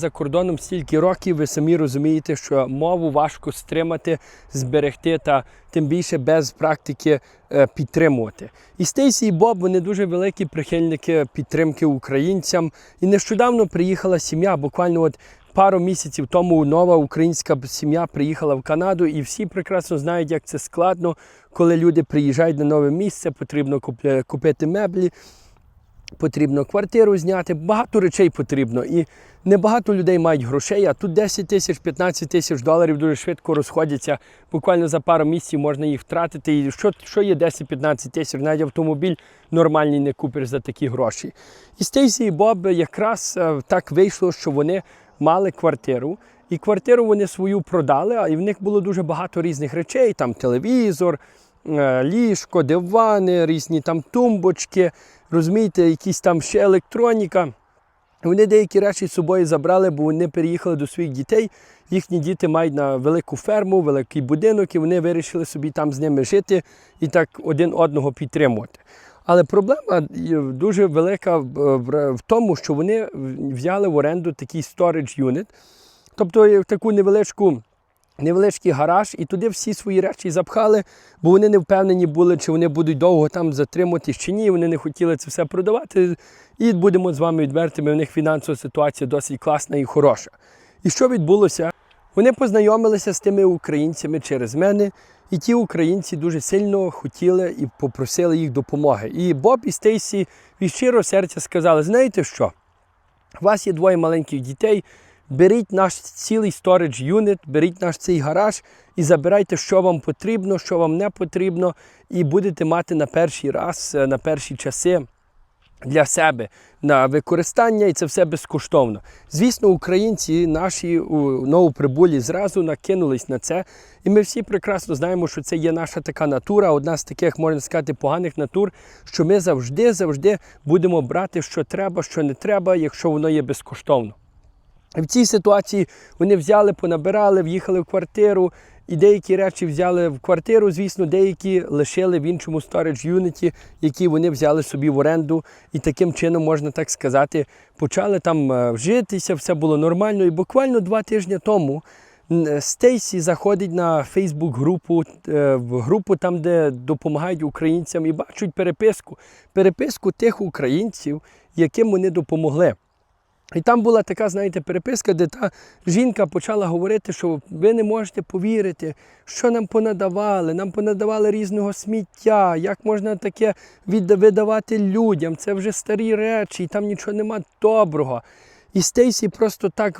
За кордоном стільки років, ви самі розумієте, що мову важко стримати, зберегти та тим більше без практики е, підтримувати. І Стейсі і Боб вони дуже великі прихильники підтримки українцям. І нещодавно приїхала сім'я, буквально от пару місяців тому нова українська сім'я приїхала в Канаду, і всі прекрасно знають, як це складно, коли люди приїжджають на нове місце, потрібно купити меблі потрібно квартиру зняти, багато речей потрібно. І небагато людей мають грошей, а тут 10 тисяч, 15 тисяч доларів дуже швидко розходяться. Буквально за пару місяців можна їх втратити. І що, що є 10-15 тисяч? Навіть автомобіль нормальний не купиш за такі гроші. І Стейсі і Боб якраз е, так вийшло, що вони мали квартиру. І квартиру вони свою продали, а в них було дуже багато різних речей, там телевізор, е, ліжко, дивани, різні там тумбочки, розумієте, якісь там ще електроніка. Вони деякі речі з собою забрали, бо вони переїхали до своїх дітей. Їхні діти мають на велику ферму, великий будинок, і вони вирішили собі там з ними жити і так один одного підтримувати. Але проблема е, дуже велика в- в в тому, що вони взяли в оренду такий storage unit, тобто е, таку невеличку невеличкий гараж, і туди всі свої речі запхали, бо вони не впевнені були, чи вони будуть довго там затриматись чи ні. Вони не хотіли це все продавати. І будемо з вами відвертими, у них фінансова ситуація досить класна і хороша. І що відбулося? Вони познайомилися з тими українцями через мене, і ті українці дуже сильно хотіли і попросили їх допомоги. І Боб і Стейсі від щирого серця сказали: знаєте що? У вас є двоє маленьких дітей. Беріть наш цілий storage юнит, беріть наш цей гараж і забирайте, що вам потрібно, що вам не потрібно, і будете мати на перший раз, е, на перші часи для себе на використання, і це все безкоштовно. Звісно, українці наші у новоприбулі зразу накинулись на це. І ми всі прекрасно знаємо, що це є наша така натура, одна з таких, можна сказати, поганих натур, що ми завжди, завжди будемо брати, що треба, що не треба, якщо воно є безкоштовно. В цій ситуації вони взяли, понабирали, в'їхали в квартиру, і деякі речі взяли в квартиру, звісно, деякі лишили в іншому storage юніті, які вони взяли собі в оренду. І таким чином, можна так сказати, почали там е, вжитися, все було нормально. І буквально два тижні тому Стейсі заходить на Фейсбук групу, е, в групу там, де допомагають українцям, і бачать переписку, переписку тих українців, яким вони допомогли. І там була така, знаєте, переписка, де та жінка почала говорити, що ви не можете повірити, що нам понадавали. Нам понадавали різного сміття, як можна таке видавати людям. Це вже старі речі, і там нічого нема доброго. І Стейсі просто так